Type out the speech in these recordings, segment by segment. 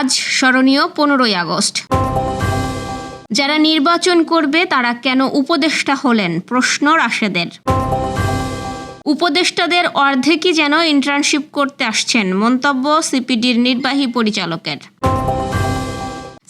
আজ স্মরণীয় পনেরোই আগস্ট। যারা নির্বাচন করবে, তারা কেন উপদেষ্টা হলেন? প্রশ্ন রাশেদের। উপদেষ্টাদের অর্ধেকই যেন ইন্টার্নশিপ করতে আসছেন, মন্তব্য সিপিডির নির্বাহী পরিচালকের।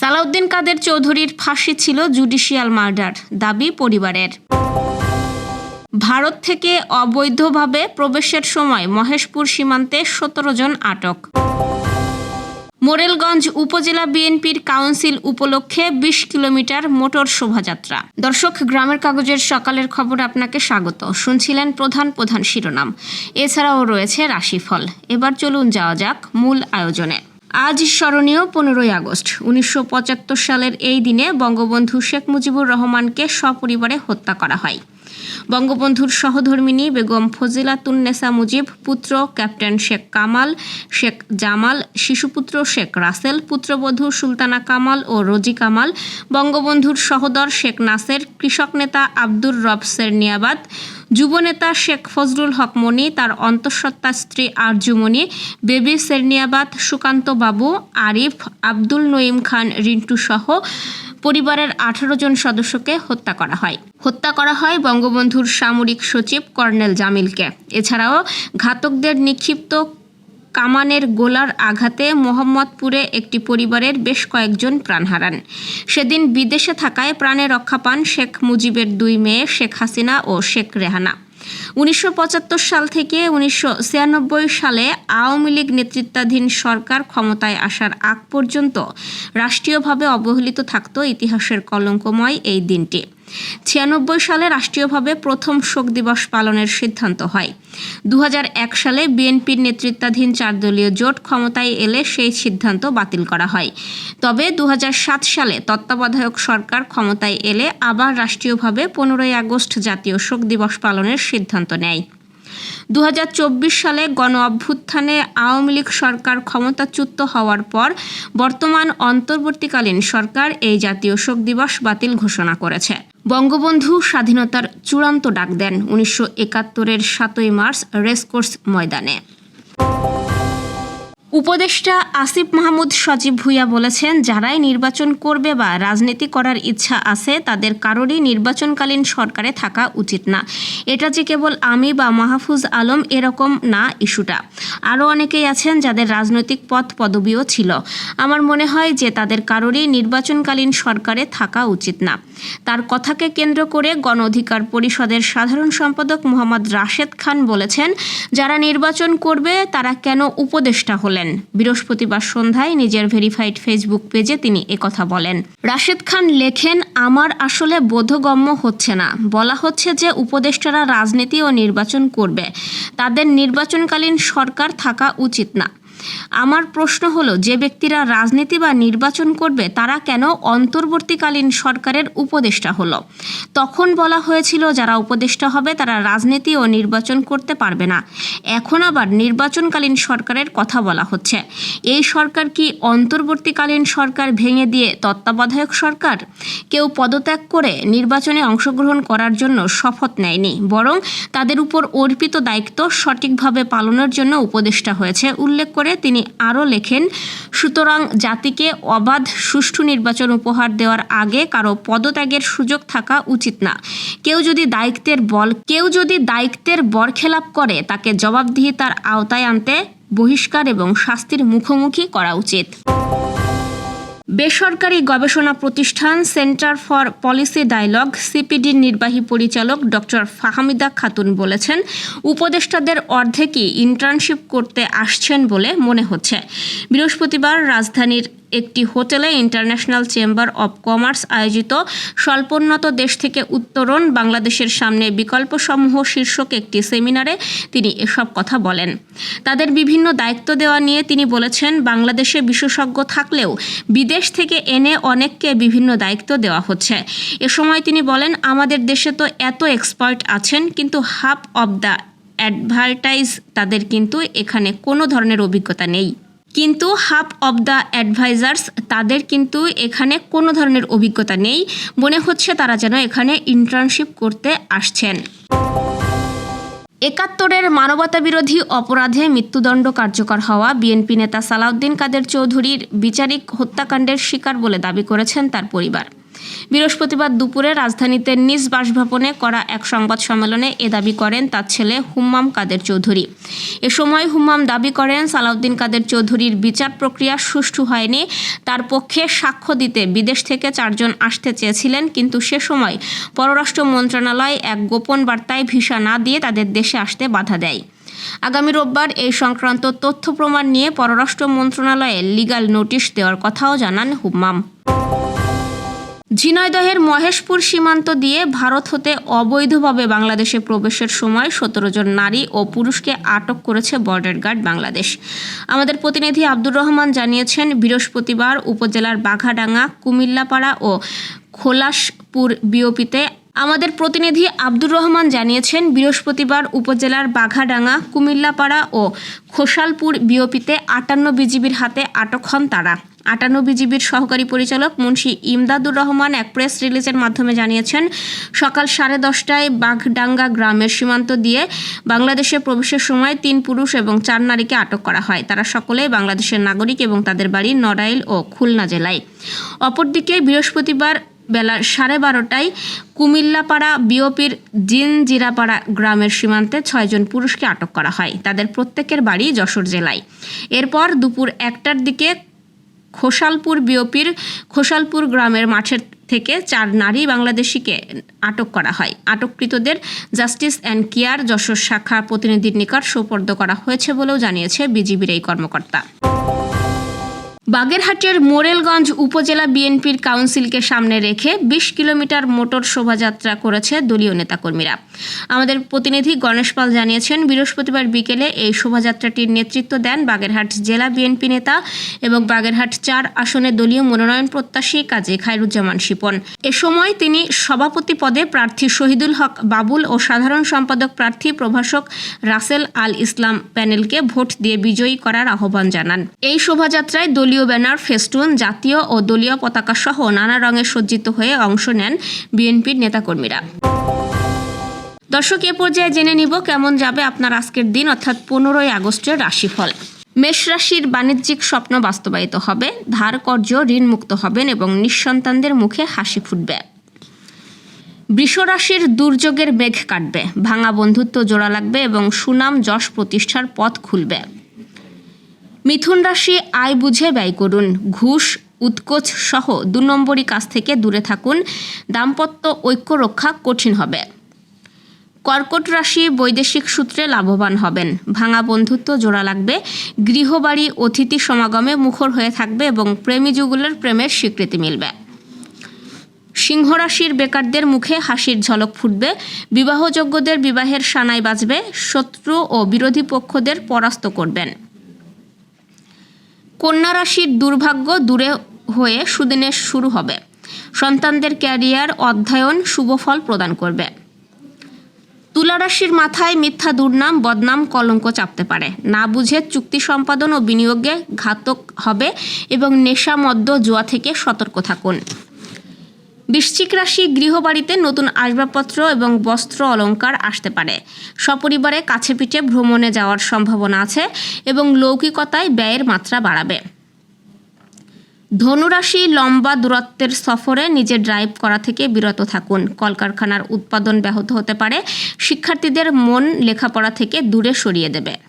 সালাউদ্দিন কাদের চৌধুরীর ফাঁসি ছিল জুডিশিয়াল মার্ডার, দাবি পরিবারের। ভারত থেকে অবৈধভাবে প্রবেশের সময় মহেশপুর সীমান্তে সতেরো জন আটক। মোরেলগঞ্জ উপজেলা বিএনপির কাউন্সিল উপলক্ষে বিশ কিলোমিটার মোটর শোভাযাত্রা। দর্শক, গ্রামের কাগজের সকালের খবর আপনাকে স্বাগত। শুনছিলেন প্রধান প্রধান শিরোনাম। এছাড়াও রয়েছে রাশিফল। এবার চলুন যাওয়া যাক মূল আয়োজনে। আজ স্মরণীয় পনেরোই আগস্ট। উনিশশো পঁচাত্তর সালের এই দিনে বঙ্গবন্ধু শেখ মুজিবুর রহমানকে সপরিবারে হত্যা করা হয়। বঙ্গবন্ধুর সহধর্মিনী বেগম ফজিলাতুন্নেসা মুজিব, পুত্র ক্যাপ্টেন শেখ কামাল, শেখ জামাল, শিশুপুত্র শেখ রাসেল, পুত্রবধূ সুলতানা কামাল ও রোজি কামাল, বঙ্গবন্ধুর সহদর শেখ নাসের, কৃষক নেতা আব্দুর রব সেরনিয়াবাদ যুবনেতা শেখ ফজলুল হক মনি, তার অন্তঃসত্ত্বা স্ত্রী আরজুমণি বেবি সেরনিয়াবাদ, সুকান্ত বাবু, আরিফ, আব্দুল নঈম খান, রিন্টু সহ পরিবারের আঠারো জন সদস্যকে হত্যা করা হয়। হত্যা করা হয় বঙ্গবন্ধুর সামরিক সচিব কর্নেল জামিলকে। এছাড়াও ঘাতকদের নিক্ষিপ্ত কামানের গোলার আঘাতে মোহাম্মদপুরে একটি পরিবারের বেশ কয়েকজন প্রাণ হারান। সেদিন বিদেশে থাকায় প্রাণে রক্ষা পান শেখ মুজিবের দুই মেয়ে শেখ হাসিনা ও শেখ রেহানা। উনিশশো পঁচাত্তর সাল থেকে উনিশশো ছিয়ানব্বই সালে আওয়ামী লীগ নেতৃত্বাধীন সরকার ক্ষমতায় আসার আগ পর্যন্ত রাষ্ট্রীয়ভাবে অবহেলিত থাকত ইতিহাসের কলঙ্কময় এই দিনটি। ছিয়ানব্বই সালে রাষ্ট্রীয়ভাবে প্রথম শোক দিবস পালনের সিদ্ধান্ত হয়। দু হাজার এক সালে বিএনপির নেতৃত্বাধীন চারদলীয় জোট ক্ষমতায় এলে সেই সিদ্ধান্ত বাতিল করা হয়। তবে দু হাজার সাত সালে তত্ত্বাবধায়ক সরকার ক্ষমতায় এলে আবার রাষ্ট্রীয়ভাবে পনেরোই আগস্ট জাতীয় শোক দিবস পালনের সিদ্ধান্ত নেয়। দু সালে গণ অভ্যুত্থানে আওয়ামী লীগ সরকার ক্ষমতাচ্যুত হওয়ার পর বর্তমান অন্তর্বর্তীকালীন সরকার এই জাতীয় শোক দিবস বাতিল ঘোষণা করেছে। বঙ্গবন্ধু স্বাধীনতার চূড়ান্ত ডাক দেন উনিশশো একাত্তরের সাতই মার্চ রেসকোর্স ময়দানে। উপদেষ্টা আসিফ মাহমুদ সজীব ভুইয়া বলেছেন, যারাই নির্বাচন করবে বা রাজনীতি করার ইচ্ছা আছে, তাদের কারোরই নির্বাচনকালীন সরকারে থাকা উচিত না। এটা যে কেবল আমি বা মাহফুজ আলম এরকম না ইস্যুটা। আরও অনেকেই আছেন যাদের রাজনৈতিক পথ পদবিও ছিল। আমার মনে হয় যে তাদের কারোরই নির্বাচনকালীন সরকারে থাকা উচিত না। তার কথাকে কেন্দ্র করে গণ অধিকার পরিষদের সাধারণ সম্পাদক মোহাম্মদ রাশেদ খান বলেছেন, যারা নির্বাচন করবে, তারা কেন উপদেষ্টা হলেন বৃহস্পতিবার সন্ধ্যায় নিজের ভেরিফাইড ফেসবুক পেজে তিনি একথা বলেন। রাশেদ খান লেখেন, আমার আসলে বোধগম্য হচ্ছে না। বলা হচ্ছে যে উপদেষ্টারা রাজনীতি ও নির্বাচন করবে। তাদের নির্বাচনকালীন সরকার থাকা উচিত না। আমার প্রশ্ন হলো, যে ব্যক্তিরা রাজনীতি বা নির্বাচন করবে, তারা কেন অন্তর্বর্তীকালীন সরকারের উপদেষ্টা হলো? তখন বলা হয়েছিল, যারা উপদেষ্টা হবে, তারা রাজনীতি ও নির্বাচন করতে পারবে না। এখন আবার নির্বাচনকালীন সরকারের কথা বলা হচ্ছে। এই সরকার কি অন্তর্বর্তীকালীন সরকার ভেঙে দিয়ে তত্ত্বাবধায়ক সরকার? কেউ পদত্যাগ করে নির্বাচনে অংশগ্রহণ করার জন্য শপথ নেয়নি, বরং তাদের উপর অর্পিত দায়িত্ব সঠিকভাবে পালনের জন্য উপদেষ্টা হয়েছে, উল্লেখ করে তিনি আরও লেখেন, সুতরাং জাতিকে অবাধ সুষ্ঠু নির্বাচন উপহার দেওয়ার আগে কারও পদত্যাগের সুযোগ থাকা উচিত না। কেউ যদি দায়িত্বের বল, কেউ যদি দায়িত্বের বরখেলাপ করে, তাকে জবাবদিহিতার আওতায় আনতে বহিষ্কার এবং শাস্তির মুখোমুখি করা উচিত। বেসরকারি গবেষণা প্রতিষ্ঠান সেন্টার ফর পলিসি ডায়লগ সিপিডির নির্বাহী পরিচালক ডক্টর ফাহামিদা খাতুন বলেছেন, উপদেষ্টাদের অর্ধেকই ইন্টার্নশিপ করতে আসছেন বলে মনে হচ্ছে। বৃহস্পতিবার রাজধানীর একটি হোটেলে ইন্টারন্যাশনাল চেম্বার অব কমার্স আয়োজিত স্বল্পোন্নত দেশ থেকে উত্তরণ বাংলাদেশের সামনে বিকল্পসমূহ শীর্ষক একটি সেমিনারে তিনি এসব কথা বলেন। তাদের বিভিন্ন দায়িত্ব দেওয়া নিয়ে তিনি বলেছেন, বাংলাদেশে বিশেষজ্ঞ থাকলেও বিদেশ থেকে এনে অনেককে বিভিন্ন দায়িত্ব দেওয়া হচ্ছে। এ সময় তিনি বলেন, আমাদের দেশে তো এত এক্সপার্ট আছেন, কিন্তু হাফ অব দ্য অ্যাডভার্টাইজ তাদের কিন্তু এখানে কোনো ধরনের অভিজ্ঞতা নেই। কিন্তু হাফ অব দ্য অ্যাডভাইজার্স তাদের কিন্তু এখানে কোনো ধরনের অভিজ্ঞতা নেই। মনে হচ্ছে তারা যেন এখানে ইন্টার্নশিপ করতে আসছেন। একাত্তরের মানবতাবিরোধী অপরাধে মৃত্যুদণ্ড কার্যকর হওয়া বিএনপি নেতা সালাউদ্দিন কাদের চৌধুরীর বিচারিক হত্যাকাণ্ডের শিকার বলে দাবি করেছেন তার পরিবার। বৃহস্পতিবার দুপুরে রাজধানীতে নিজ বাসভবনে করা এক সংবাদ সম্মেলনে এ দাবি করেন তার ছেলে হুম্মাম কাদের চৌধুরী। এ সময় হুম্মাম দাবি করেন, সালাউদ্দিন কাদের চৌধুরীর বিচার প্রক্রিয়া সুষ্ঠু হয়নি, তার পক্ষে সাক্ষ্য দিতে বিদেশ থেকে চারজন আসতে চেয়েছিলেন, কিন্তু সে সময় পররাষ্ট্র মন্ত্রণালয় এক গোপন বার্তায় ভিসা না দিয়ে তাদের দেশে আসতে বাধা দেয়। আগামী রোববার এই সংক্রান্ত তথ্য প্রমাণ নিয়ে পররাষ্ট্র মন্ত্রণালয়ে লিগ্যাল নোটিশ দেওয়ার কথাও জানান হুম্মাম। ঝিনাইদহের মহেশপুর সীমান্ত দিয়ে ভারত হতে অবৈধভাবে বাংলাদেশে প্রবেশের সময় সতেরো জন নারী ও পুরুষকে আটক করেছে বর্ডার গার্ড বাংলাদেশ। আমাদের প্রতিনিধি আব্দুর রহমান জানিয়েছেন, বৃহস্পতিবার উপজেলার বাঘাডাঙ্গা, কুমিল্লাপাড়া ও খোলাসপুর বিওপিতে আমাদের প্রতিনিধি আব্দুর রহমান জানিয়েছেন, বৃহস্পতিবার উপজেলার বাঘাডাঙ্গা, কুমিল্লাপাড়া ও খোসালপুর বিওপিতে আটান্ন বিজিবির হাতে আটক হন তারা। আটান্ন জিবির সহকারী পরিচালক মুন্সি ইমদাদুর রহমান এক প্রেস রিলিজের মাধ্যমে জানিয়েছেন, সকাল সাড়ে দশটায় বাঘডাঙ্গা গ্রামের সীমান্ত দিয়ে বাংলাদেশে প্রবেশের সময় তিন পুরুষ এবং চার নারীকে আটক করা হয়। তারা সকলেই বাংলাদেশের নাগরিক এবং তাদের বাড়ি নড়াইল ও খুলনা জেলায়। অপরদিকে বৃহস্পতিবার বেলা সাড়ে বারোটায় কুমিল্লাপাড়া বিওপির জিনজিরাপাড়া গ্রামের সীমান্তে ছয়জন পুরুষকে আটক করা হয়। তাদের প্রত্যেকের বাড়ি যশোর জেলায়। এরপর দুপুর একটার দিকে খোসালপুর বিওপির খোসালপুর গ্রামের মাঠের থেকে চার নারী বাংলাদেশিকে আটক করা হয়। আটককৃতদের জাস্টিস অ্যান্ড কেয়ার যশোর শাখা প্রতিনিধির নিকট সোপর্দ করা হয়েছে বলেও জানিয়েছে বিজিবির এই কর্মকর্তা। বাগেরহাটের মোরেলগঞ্জ উপজেলা বিএনপির কাউন্সিলকে সামনে রেখে বিশ কিলোমিটার মোটর শোভাযাত্রা করেছে দলীয় নেতাকর্মীরা। আমাদের প্রতিনিধি গণেশ পাল জানিয়েছেন, বৃহস্পতিবার বিকেলে এই শোভাযাত্রাটির নেতৃত্ব দেন বাগেরহাট জেলা বিএনপি নেতা এবং বাগেরহাট চার আসনে দলীয় মনোনয়ন প্রত্যাশী কাজী খায়রুজ্জামান শিপন। এ সময় তিনি সভাপতি পদে প্রার্থী শহীদুল হক বাবুল ও সাধারণ সম্পাদক প্রার্থী প্রভাষক রাসেল আল ইসলাম প্যানেলকে ভোট দিয়ে বিজয়ী করার আহ্বান জানান। এই শোভাযাত্রায় দলীয় ব্যানার, ফেস্টুন, জাতীয় ও দলীয় পতাকা সহ নানা রঙে সজ্জিত হয়ে অংশ নেন বিএনপির নেতাকর্মীরা। দর্শক, এ পর্যায়ে জেনে নিব কেমন যাবে আপনার আজকের দিন, অর্থাৎ পনেরোই আগস্টের রাশিফল। মেষ রাশির বাণিজ্যিক স্বপ্ন বাস্তবায়িত হবে, ধার কর্য ঋণমুক্ত হবেন এবং নিঃসন্তানদের মুখে হাসি ফুটবে। বৃষ রাশির দুর্যোগের মেঘ কাটবে, ভাঙা বন্ধুত্ব জোড়া লাগবে এবং সুনাম যশ প্রতিষ্ঠার পথ খুলবে। মিথুন রাশি আয় বুঝে ব্যয় করুন। ঘুষ, উৎকোচ সহ দু নম্বরই কাছ থেকে দূরে থাকুন। দাম্পত্য ঐক্য রক্ষা কঠিন হবে। কর্কট রাশি বৈদেশিক সূত্রে লাভবান হবেন। ভাঙা বন্ধুত্ব জোড়া লাগবে। গৃহবাড়ি, অতিথি সমাগমে মুখর হয়ে থাকবে এবং প্রেমী যুগলের প্রেমের স্বীকৃতি মিলবে। সিংহ রাশির বেকারদের মুখে হাসির ঝলক ফুটবে। বিবাহযোগ্যদের বিবাহের সানাই বাজবে। শত্রু ও বিরোধী পক্ষদের পরাস্ত করবেন। কন্যা রাশির দুর্ভাগ্য দূরে হয়ে সুদিনের শুরু হবে। সন্তানদের ক্যারিয়ার, অধ্যয়ন শুভফল প্রদান করবে। তুলা রাশির মাথায় মিথ্যা দুর্নাম, বদনাম, কলঙ্ক চাপতে পারে। না বুঝে চুক্তি সম্পাদন ও বিনিয়োগে ঘাতক হবে এবং নেশা, মদ্য, জুয়া থেকে সতর্ক থাকুন। বৃশ্চিক রাশি গৃহবাড়িতে নতুন আসবাবপত্র এবং বস্ত্র অলঙ্কার আসতে পারে। সপরিবারে কাছে পিঠে ভ্রমণে যাওয়ার সম্ভাবনা আছে এবং লৌকিকতায় ব্যয়ের মাত্রা বাড়াবে। ধনুরাশি লম্বা দূরত্বের সফরে নিজে ড্রাইভ করা থেকে বিরত থাকুন। কলকারখানার উৎপাদন ব্যাহত হতে পারে। শিক্ষার্থীদের মন লেখাপড়া থেকে দূরে সরিয়ে দেবে।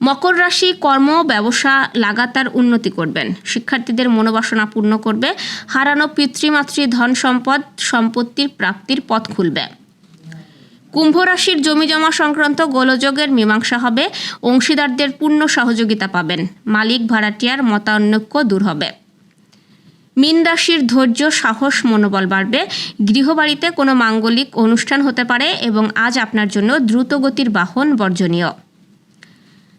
মকর রাশি কর্ম ব্যবসা লাগাতার উন্নতি করবেন। শিক্ষার্থীদের মনোবাসনা পূর্ণ করবে। হারানো পিতৃমাতৃ ধন সম্পদ, সম্পত্তির প্রাপ্তির পথ খুলবে। কুম্ভ রাশির জমি জমা সংক্রান্ত গোলযোগের মীমাংসা হবে। অংশীদারদের পূর্ণ সহযোগিতা পাবেন। মালিক ভাড়াটিয়ার মতানৈক্য দূর হবে। মীন রাশির ধৈর্য, সাহস, মনোবল বাড়বে। গৃহবাড়িতে কোনো মাঙ্গলিক অনুষ্ঠান হতে পারে এবং আজ আপনার জন্য দ্রুতগতির বাহন বর্জনীয়।